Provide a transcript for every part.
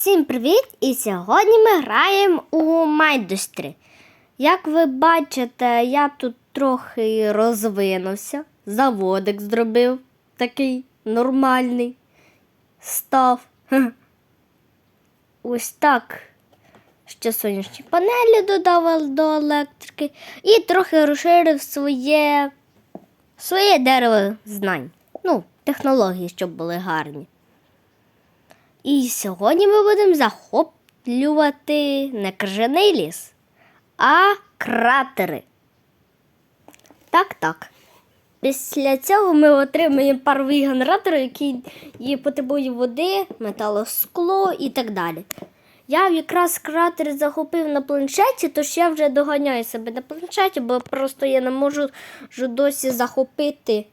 Всім привіт! І сьогодні ми граємо у Майндустрі. Як ви бачите, я тут трохи розвинувся, заводик зробив такий нормальний. Став. Ось так. Ще сонячні панелі додав до електрики і трохи розширив своє, своє дерево знань. Ну, технології, щоб були гарні. І сьогодні ми будемо захоплювати не крижаний ліс, а кратери. Так, так. Після цього ми отримаємо паровий генератор, який є- потребує води, металоскло і так далі. Я якраз кратер захопив на планшеті, тож я вже доганяю себе на планшеті, бо просто я не можу досі захопити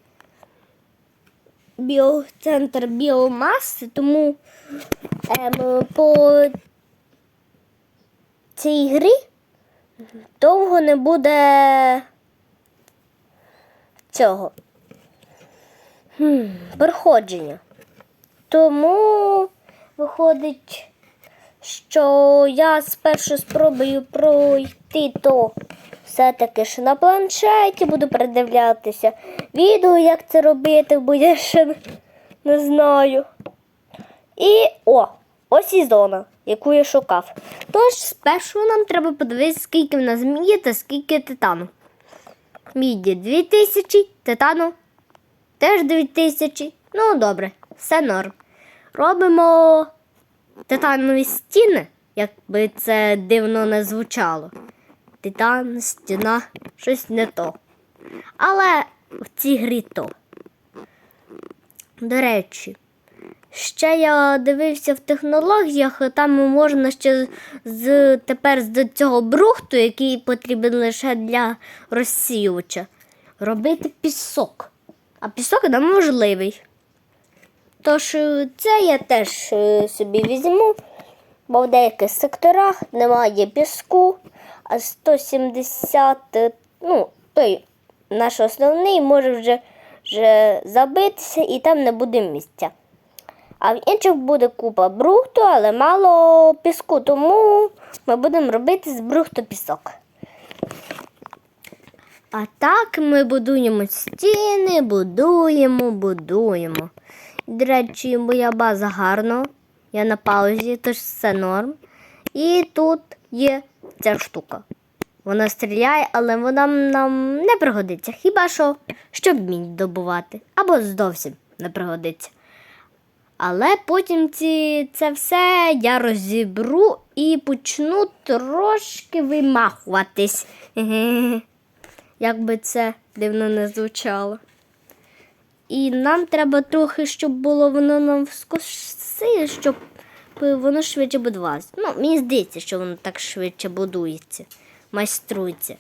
біоцентр біомаси, тому ем, по цій грі довго не буде цього хм, проходження. Тому виходить, що я спершу спробую пройти то все-таки ж на планшеті, буду передивлятися відео, як це робити, бо я ще не знаю. І о, ось і зона, яку я шукав. Тож спершу нам треба подивитися, скільки в нас міді та скільки титану. Міді 2000, титану теж 2000. Ну, добре, все норм. Робимо титанові стіни, як би це дивно не звучало. Титан, стіна, щось не то. Але в цій грі то. До речі, ще я дивився в технологіях, там можна ще з тепер з цього брухту, який потрібен лише для розсіювача, робити пісок. А пісок нам можливий. Тож е, це я теж е, собі візьму, бо в деяких секторах немає піску, 170, е, ну, той наш основний може вже, вже забитися і там не буде місця. А в інших буде купа брухту, але мало піску, тому ми будемо робити з брухту пісок. А так ми будуємо стіни, будуємо, будуємо. До речі, моя база гарна. Я на паузі, тож все норм. І тут є ця штука. Вона стріляє, але вона нам не пригодиться. Хіба що, щоб мідь добувати. Або зовсім не пригодиться. Але потім ці, це все я розібру і почну трошки вимахуватись. Як би це дивно не звучало. І нам треба трохи, щоб було воно нам вскоси, щоб воно швидше будувалося. Ну, мені здається, що воно так швидше будується, майструється.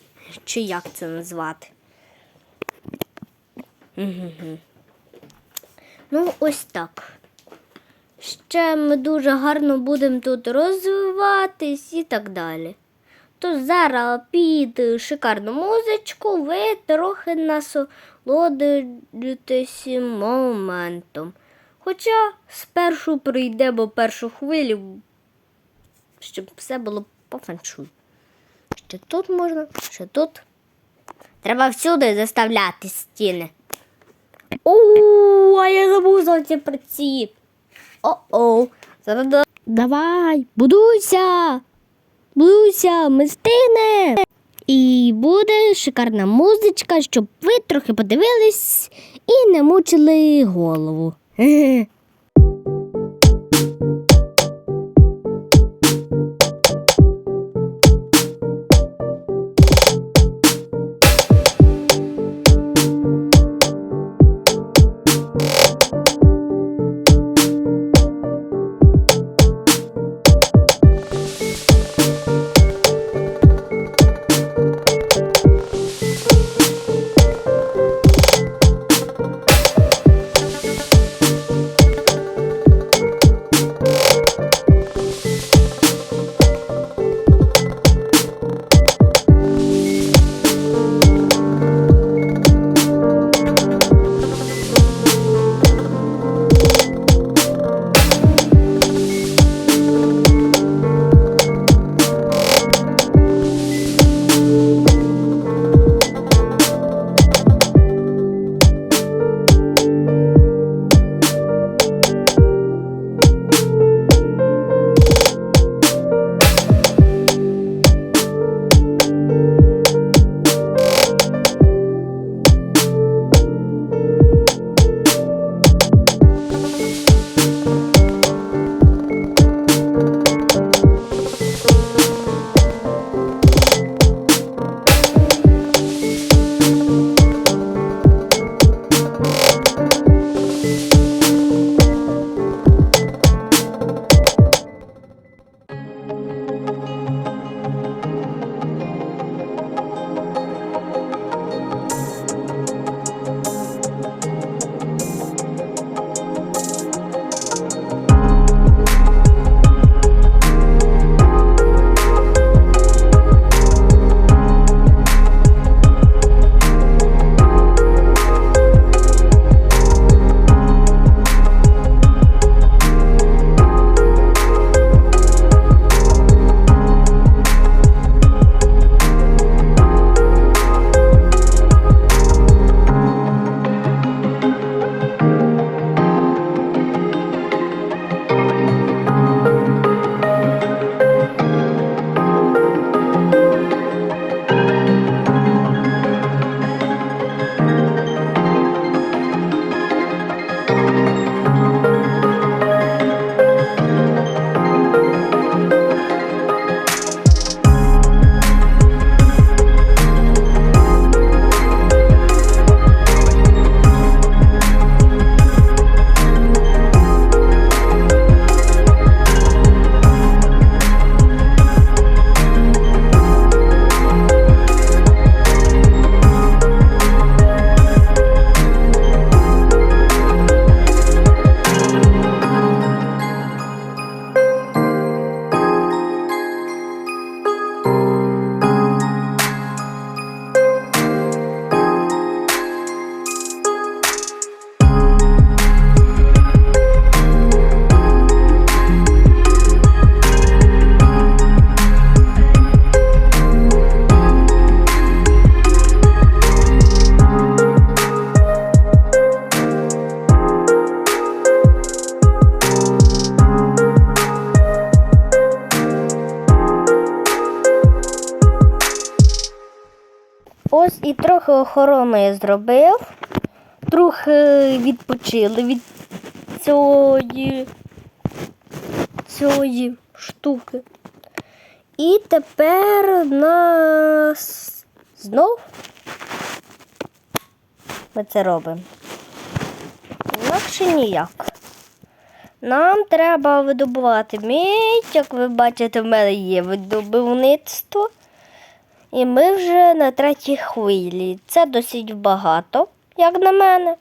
Чи як це назвати? Мгм. Ну, ось так. Ще ми дуже гарно будемо тут розвиватись і так далі. То зараз під шикарну музичку ви трохи насолодитесь моментом. Хоча спершу прийдемо першу хвилю, щоб все було по феншую. Ще тут можна, ще тут. Треба всюди заставляти стіни. О, а я забув за ці. О-о. Зараз Давай, будуйся. Будуйся, ми стигне. І буде шикарна музичка, щоб ви трохи подивились і не мучили голову. Хе-хе. Я зробив. Трохи відпочили від цієї, цієї штуки. І тепер нас знов ми це робимо. Інакше ніяк. Нам треба видобувати мідь, як ви бачите, в мене є видобувництво. І ми вже на третій хвилі. Це досить багато, як на мене.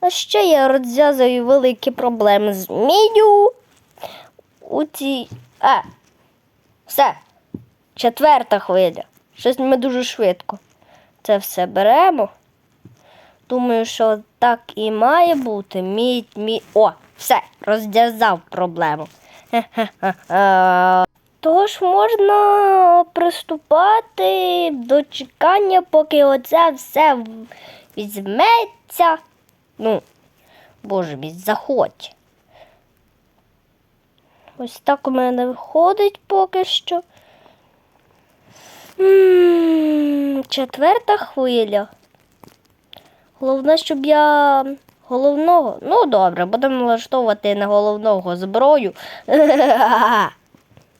А ще я розв'язую великі проблеми з міддю. У цій. А, все. Четверта хвиля. Щось ми дуже швидко. Це все беремо. Думаю, що так і має бути. Мідь, мідь. О, все, розв'язав проблему. Хе-хе-хе. Тож можна приступати до чекання, поки оце все візьметься. Ну, боже мій, заходь. Ось так у мене виходить поки що. Четверта хвиля. Головне, щоб я головного. Ну, добре, будемо налаштовувати на головного зброю.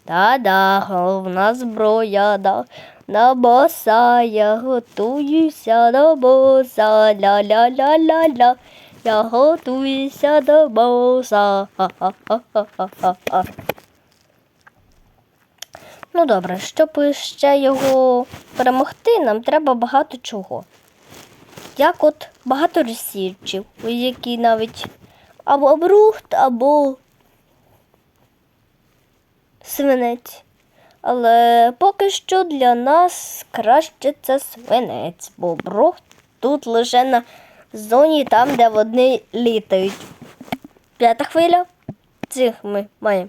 Та-да, головна зброя, да. На боса я готуюся до боса. Ля-ля-ля-ля-ля. Я готуюся до боса. Ха-ха-ха-ха-ха. Ну добре, щоб ще його перемогти, нам треба багато чого. Як от багато ресірчів, які навіть або брухт, або свинець. Але поки що для нас краще це свинець, бо брухт тут лише на зоні там, де вони літають. П'ята хвиля. Цих ми маємо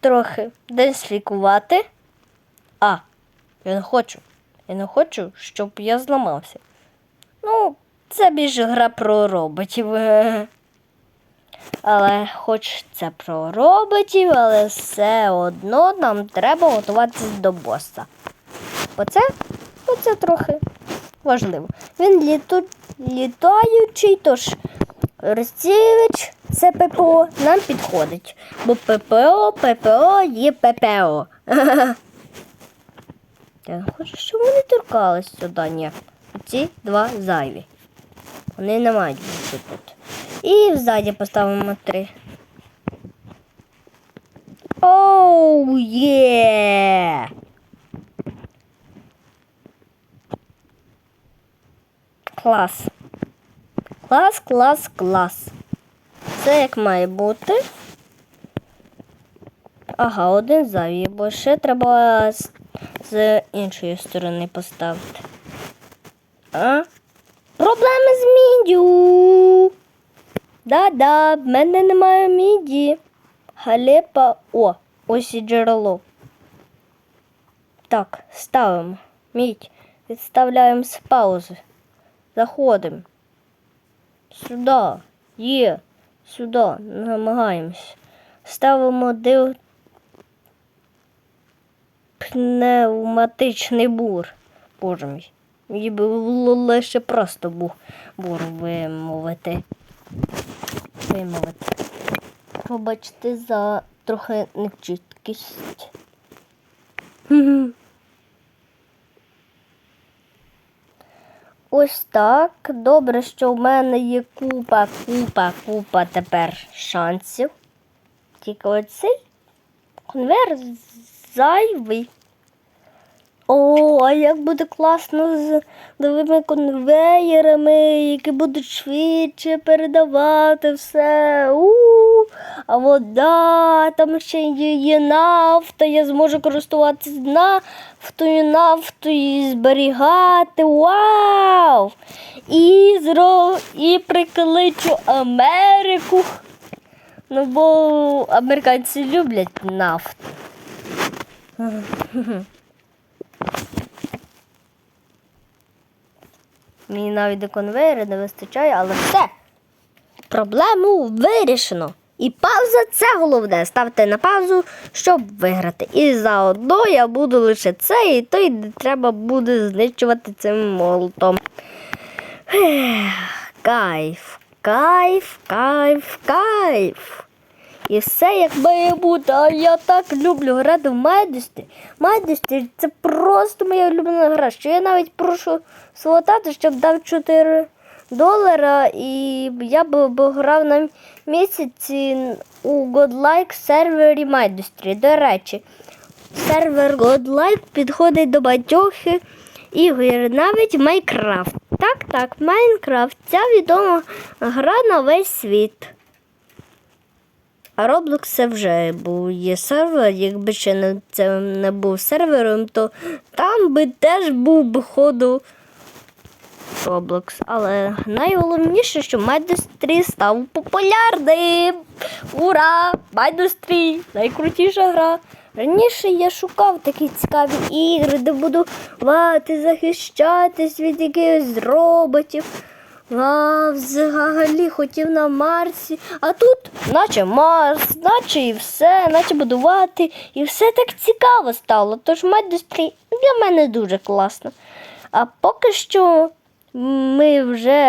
трохи дезінфікувати. А, я не хочу. Я не хочу, щоб я зламався. Ну, це більше гра про роботів. Але хоч це про роботів, але все одно нам треба готуватися до боса. Оце, оце трохи важливо. Він літу, літаючий, тож розцілич це ППО нам підходить. Бо ППО, ППО є ППО. Я не хочу, щоб вони торкались сюди. Ні. Ці два зайві. Вони не мають бути тут. І ззаді поставимо три. Оу, є! Клас. Клас, клас, клас. Це як має бути. Ага, один зайві, бо ще треба з іншої сторони поставити. А? Проблеми з міддю. Да-да, в мене немає міді. Галепа. О, ось і джерело. Так, ставимо. Мідь. Відставляємо з паузи. Заходимо. Сюди. Є. Сюди. Намагаємось. Ставимо див... пневматичний бур. Боже мій. Мені було лише просто бур, вимовити. Вимовити. Пробачте за трохи невчіткість. Хм. Ось так. Добре, що в мене є купа, купа, купа тепер шансів. Тільки оцей конверт зайвий. О, а як буде класно з новими конвеєрами, які будуть швидше передавати все. У, -у, -у. А вода, там ще є, нафта, я зможу користуватися нафтою, нафтою і зберігати. Вау! І зро... і прикличу Америку. Ну, бо американці люблять нафту. Мені навіть до конвейера не вистачає, але все. Проблему вирішено. І пауза це головне. Ставте на паузу, щоб виграти. І заодно я буду лише це, і той не треба буде знищувати цим молотом. Кайф, кайф, кайф, кайф. І все як має бути. А я так люблю грати в Майдості. Майдості це просто моя улюблена гра. Що я навіть прошу свого тата, щоб дав 4 долара, і я б, б грав на місяці у Godlike сервері Майдості. До речі, сервер Godlike підходить до багатьох ігор, навіть Майнкрафт. Так, так, Майнкрафт. Ця відома гра на весь світ. А Roblox це вже був є сервер. Якби ще не, це не був сервером, то там би теж був би ходу Roblox. Але найголовніше, що Майдустрі став популярним. Ура! Майдустрі! Найкрутіша гра. Раніше я шукав такі цікаві ігри, де буду вати, захищатись від якихось роботів. А взагалі хотів на Марсі, а тут, наче Марс, наче і все, наче будувати, і все так цікаво стало. Тож Медустрі для мене дуже класно. А поки що ми вже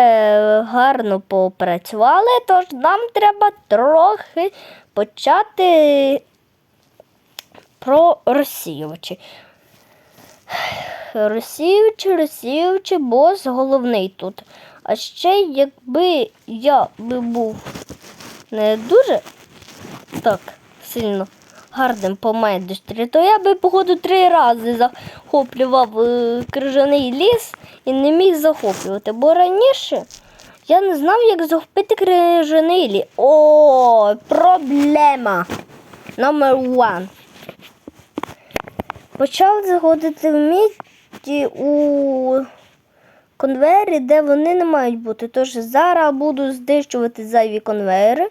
гарно попрацювали, тож нам треба трохи почати про розсіювачі. Розсіювачі, розсіювачі, бос головний тут. А ще якби я би був не дуже так сильно гарним по майдустрі, то я би, походу, три рази захоплював е, крижаний ліс і не міг захоплювати. Бо раніше я не знав, як захопити крижаний ліс. О, проблема. Номер one. Почав заходити в місті у конвейери, де вони не мають бути. Тож зараз буду знищувати зайві конвейери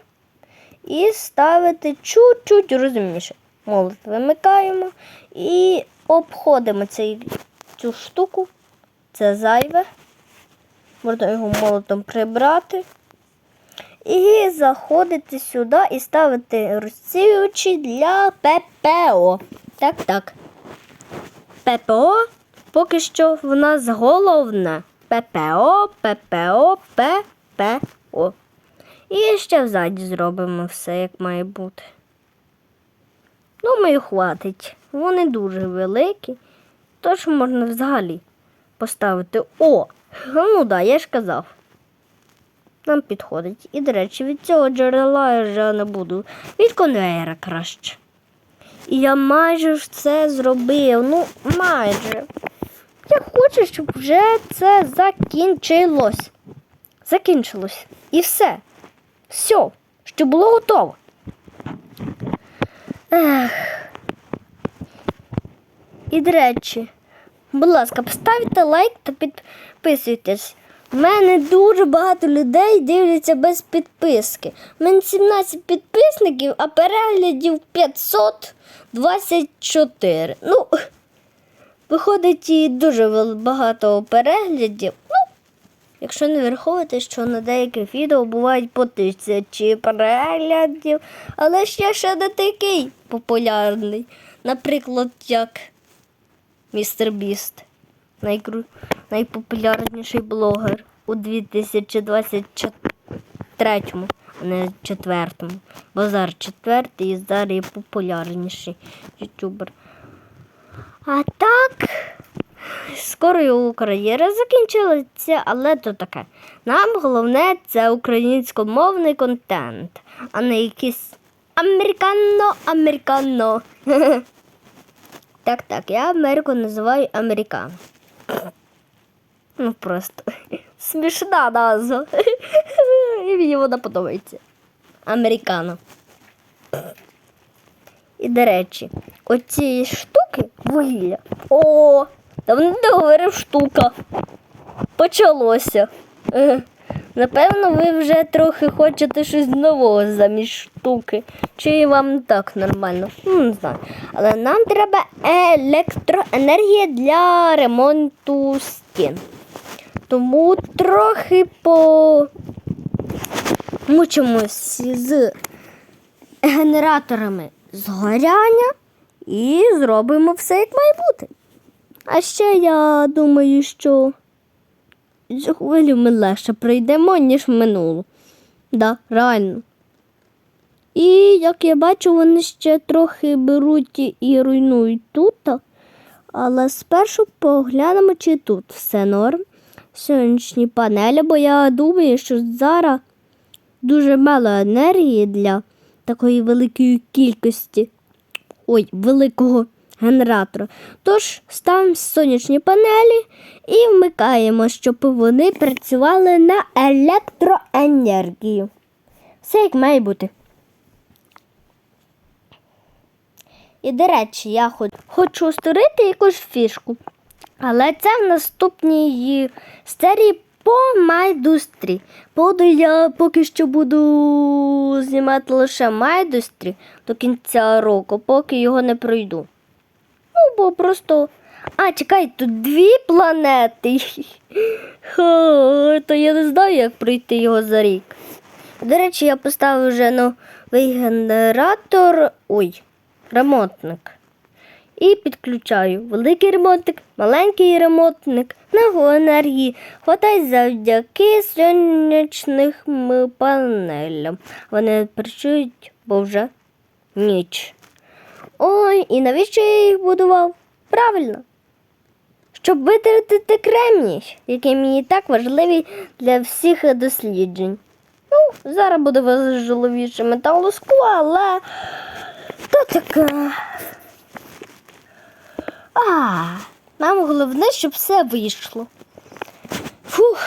і ставити чуть-чуть розумніше. Молот вимикаємо і обходимо цей, цю штуку. Це зайве. Можна його молотом прибрати. І заходити сюди і ставити розсіювачі для ППО. Так, так. ППО поки що в нас головне. ППО, ППО, ППО. І ще взаді зробимо все, як має бути. Думаю, хватить. Вони дуже великі, тож можна взагалі поставити О. Ну да, я ж казав. Нам підходить. І, до речі, від цього джерела я вже не буду. Від конвейера краще. І я майже це зробив. Ну, майже. Я хочу, щоб вже це закінчилось. Закінчилось. І все. Все, що було готово. Ех. І, до речі, будь ласка, поставте лайк та підписуйтесь. У мене дуже багато людей дивляться без підписки. У мене 17 підписників, а переглядів 524. Ну, виходить і дуже багато переглядів. Ну, якщо не враховувати, що на деяких відео бувають по тисячі переглядів, але ще ще не такий популярний. Наприклад, як Містер Біст, найкру... найпопулярніший блогер у 2023, а не четвертому. Бо четвертий і зараз є популярніший ютубер. А так, скоро його кар'єра закінчилася, але то таке. Нам головне це українськомовний контент, а не якийсь американо-американо. Так, так, я Америку називаю американо. Ну просто смішна назва. І мені вона подобається. Американо. І, до речі, оці штуки вугілля. О, давно не говорив штука. Почалося. Напевно, ви вже трохи хочете щось нового замість штуки. Чи вам так нормально? Ну, не знаю. Але нам треба електроенергія для ремонту стін. Тому трохи по мучимось з генераторами згоряння і зробимо все, як має бути. А ще я думаю, що хвилю ми легше пройдемо, ніж минулу. Да, реально. І як я бачу, вони ще трохи беруть і руйнують тут. Але спершу поглянемо, чи тут все норм. Сонячні панелі, бо я думаю, що зараз дуже мало енергії для такої великої кількості. Ой, великого генератора. Тож ставимо сонячні панелі і вмикаємо, щоб вони працювали на електроенергію. Все як має бути. І, до речі, я хоч- хочу створити якусь фішку. Але це в наступній серії по майдустрі. Буду я поки що буду знімати лише майдустрі до кінця року, поки його не пройду. Ну, бо просто. А, чекай, тут дві планети. Ха, то я не знаю, як пройти його за рік. До речі, я поставив вже новий генератор. Ой, ремонтник. І підключаю великий ремонтник, маленький ремонтник на енергії. Хватай завдяки сонячним панелям. Вони працюють, бо вже ніч. Ой, і навіщо я їх будував? Правильно. Щоб витратити кремній, який мені так важливий для всіх досліджень. Ну, зараз буде важливіше металоскло, але то таке. А, нам головне, щоб все вийшло. Фух,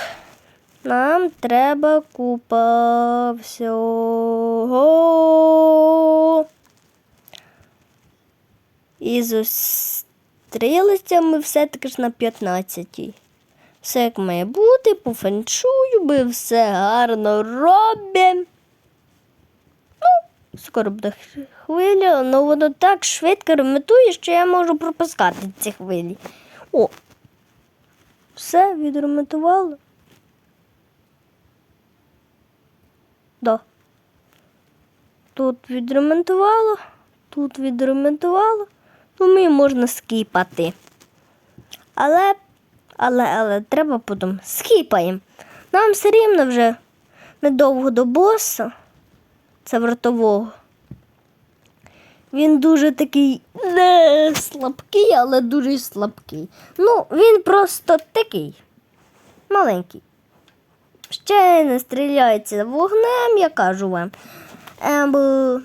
нам треба купа всього. І зустрілися ми все-таки ж на 15-й. Все як має бути, по феншую, ми все гарно робимо. Ну, буде хвиля, але воно так швидко ремонтує, що я можу пропускати ці хвилі. О, все відремонтувало. Да. Тут відремонтувало, тут відремонтувало. Думаю, можна скіпати. Але, але, але треба потім скіпаємо. Нам все рівно вже недовго до боса. Це вартового. Він дуже такий не слабкий, але дуже слабкий. Ну, він просто такий маленький. Ще не стріляється вогнем, я кажу вам. Ем,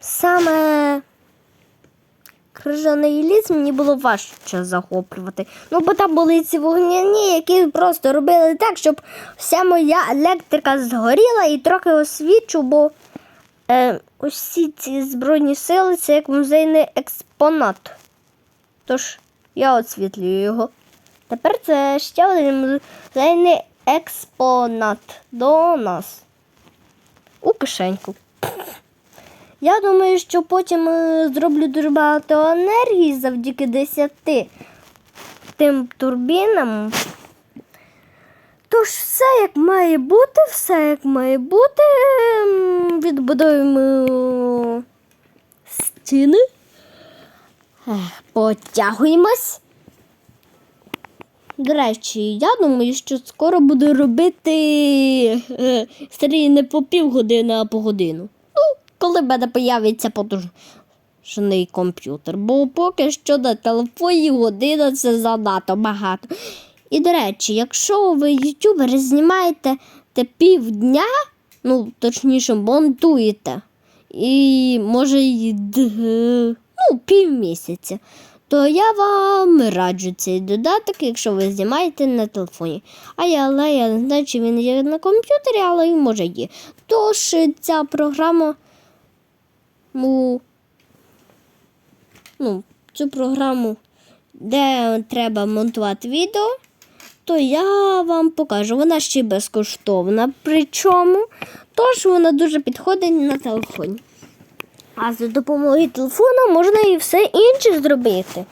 саме крижаний ліс мені було важче захоплювати. Ну, бо там були ці вогняні, які просто робили так, щоб вся моя електрика згоріла і трохи освічу, бо е, усі ці збройні сили це як музейний експонат. Тож я освітлюю його. Тепер це ще один музейний експонат до нас. У кишеньку. Я думаю, що потім е, зроблю дуже багато енергії завдяки 10 тим турбінам. Тож все як має бути, все як має бути. Ем, Відбудуємо стіни. Потягуємось. До речі, я думаю, що скоро буду робити е, серії не по півгодини, а по годину. Коли в мене появиться потужний комп'ютер. Бо поки що на телефоні година це занадто багато. І, до речі, якщо ви ютубери знімаєте те півдня, ну, точніше, монтуєте, і може й д- ну, півмісяця, то я вам раджу цей додаток, якщо ви знімаєте на телефоні. А я, але я не знаю, чи він є на комп'ютері, але він може є. Тож ця програма, ну, ну, цю програму, де треба монтувати відео, то я вам покажу. Вона ще безкоштовна. Причому, тож вона дуже підходить на телефоні. А за допомогою телефону можна і все інше зробити.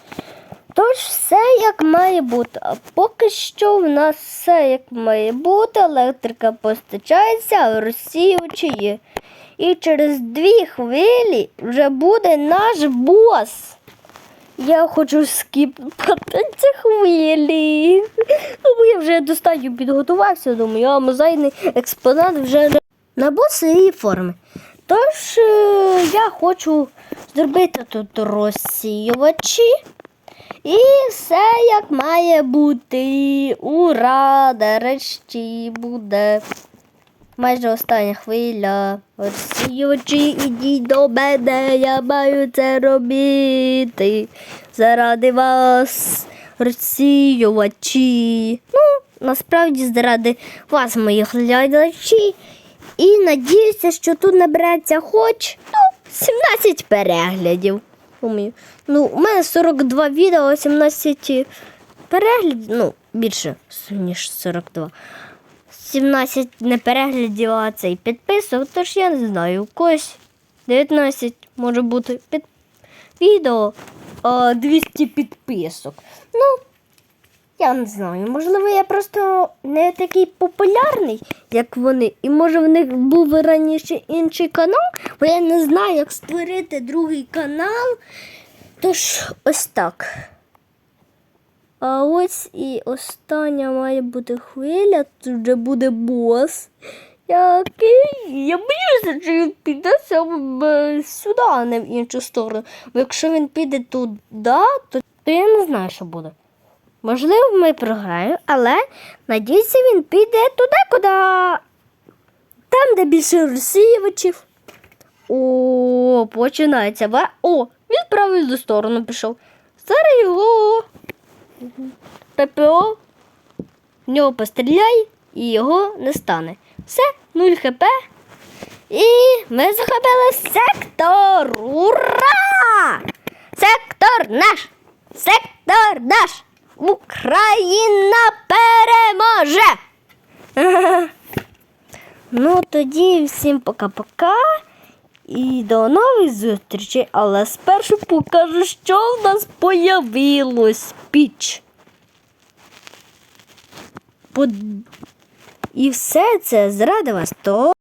Тож все як має бути. А поки що в нас все як має бути, електрика постачається, а розсіювачі є. І через дві хвилі вже буде наш бос. Я хочу скіпати ці хвилі. Бо я вже достатньо підготувався, думаю, а музейний експонат вже набув своєї форми. Тож е, я хочу зробити тут розсіювачі. І все як має бути. Ура! Нарешті буде. Майже остання хвиля. Розсіювачі, ідіть до мене, я маю це робити. Заради вас, розсіювачі. Ну, насправді заради вас, моїх глядачі. І надіюся, що тут набереться хоч ну, 17 переглядів. Ну, у мене 42 відео, 17 переглядів, ну, більше, ніж 42. 17 не переглядів, а цей підписок, тож я не знаю, у когось 19 може бути під відео, а 200 підписок. Ну, я не знаю, можливо, я просто не такий популярний, як вони, і може в них був раніше інший канал, бо я не знаю, як створити другий канал. Тож ось так. А ось і остання має бути хвиля, тут вже буде бос. Який? Я боюся, що він піде сюди, а не в іншу сторону. Бо якщо він піде туди, то, то я не знаю, що буде. Можливо, ми програємо, але надіюся, він піде туди, куди. Там, де більше розсіювачів. О, починається. О, він правильну сторону пішов. Зараз його ППО в нього постріляй і його не стане. Все, 0 хп. І ми захопили сектор. Ура! Сектор наш! Сектор наш! Україна переможе! Ну, тоді всім пока-пока. І до нових зустрічей, але спершу покажу, що в нас появилось піч. Под... І все це зради вас. То